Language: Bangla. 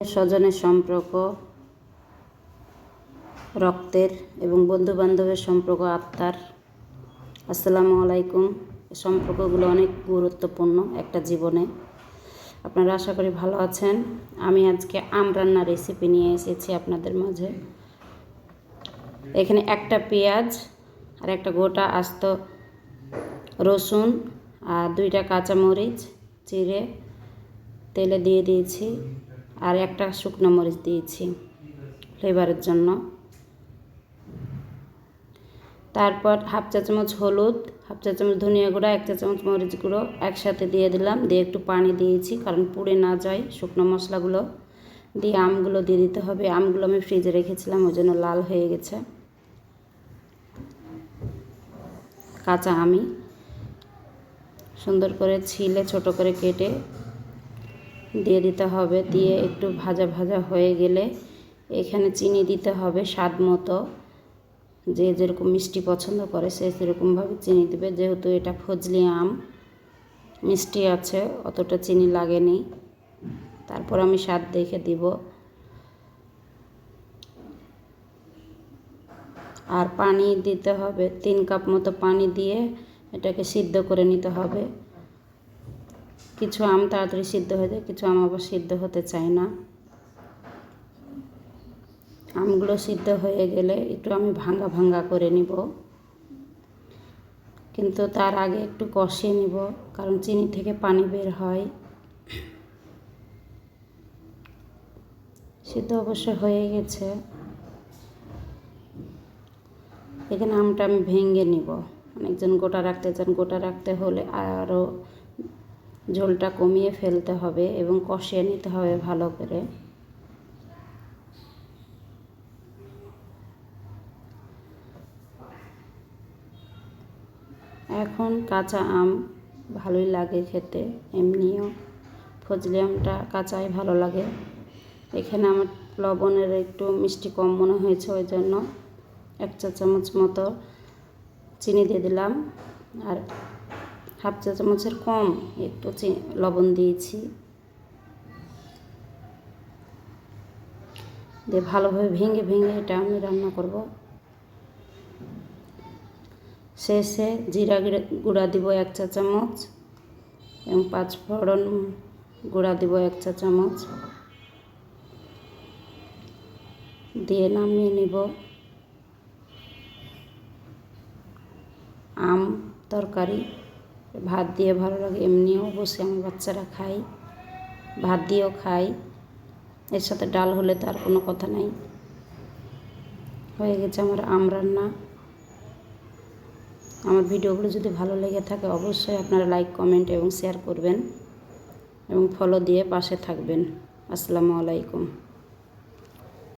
স্বজনের সম্পর্ক, রক্তের এবং বন্ধু বান্ধবের সম্পর্ক আত্মার আসসালামু আলাইকুম সম্পর্কগুলো অনেক গুরুত্বপূর্ণ একটা জীবনে। আপনারা আশা করি ভালো আছেন। আমি আজকে আম রান্নার রেসিপি নিয়ে এসেছি আপনাদের মাঝে। এখানে একটা পেঁয়াজ আর একটা গোটা আস্ত রসুন আর দুইটা কাঁচামরিচ চিড়ে তেলে দিয়ে দিয়েছি। আর একটা শুকনো মরিচ দিয়েছি ফ্লেভারের জন্য। তারপর হাফ চা চামচ হলুদ, হাফ চা চামচ ধনিয়া গুঁড়া, এক চা চামচ মরিচ গুঁড়ো একসাথে দিয়ে দিলাম। দিয়ে একটু পানি দিয়েছি, কারণ পুড়ে না যায় শুকনো মশলাগুলো। দিয়ে আমগুলো দিয়ে দিতে হবে। আমগুলো আমি ফ্রিজে রেখেছিলাম, ওই জন্য লাল হয়ে গেছে। কাঁচা আমি। সুন্দর করে ছিলে, ছোট করে কেটে দিয়ে দিতে হবে। দিয়ে একটু ভাজা ভাজা হয়ে গেলে এখানে চিনি দিতে হবে স্বাদ মতো। যে যেরকম মিষ্টি পছন্দ করে সে সেরকমভাবে চিনি দেবে। যেহেতু এটা ফজলি আম, মিষ্টি আছে, অতটা চিনি লাগেনি। তারপর আমি স্বাদ দেখে দিব। আর পানি দিতে হবে। তিন কাপ মতো পানি দিয়ে এটাকে সিদ্ধ করে নিতে হবে। কিছু আম তাড়াতাড়ি সিদ্ধ হয়ে যায়, কিছু আম আবার সিদ্ধ হতে চায় না। আমগুলো সিদ্ধ হয়ে গেলে একটু আমি ভাঙ্গা ভাঙ্গা করে নিব। কিন্তু তার আগে একটু কষিয়ে নিব, কারণ চিনি থেকে পানি বের হয়। সিদ্ধ অবশ্য হয়ে গেছে। এখানে আমটা আমি ভেঙে নিব। অনেকজন গোটা রাখতে চান, গোটা রাখতে হলে আরও ঝোলটা কমিয়ে ফেলতে হবে এবং কষিয়ে নিতে হবে ভালো করে। এখন কাঁচা আম ভালোই লাগে খেতে, এমনিও ফজলি আমটা কাঁচাই ভালো লাগে। এখানে আমার লবণের একটু মিষ্টি কম মনে হয়েছে, ওই জন্য এক চা চামচ মতো চিনি দিয়ে দিলাম। আর হাফ চা চামচের কম, একটু লবণ দিয়েছি। দিয়ে ভালোভাবে ভেঙে ভেঙে এটা আমি রান্না করব। শেষে জিরা গুঁড়া দিব এক চা চামচ এবং পাঁচ ফোড়ন গুঁড়া দিব এক চা চামচ। দিয়ে নামিয়ে নিব। আম, তরকারি। ভাত দিয়ে ভালো লাগে, এমনিও বসে আমার বাচ্চারা খাই, ভাত দিয়েও খাই। এর সাথে ডাল হলে তার কোনো কথা নাই। হয়ে গেছে আমার আম রান্না। আমার ভিডিওগুলো যদি ভালো লেগে থাকে, অবশ্যই আপনারা লাইক, কমেন্ট এবং শেয়ার করবেন এবং ফলো দিয়ে পাশে থাকবেন। আসসালামু আলাইকুম।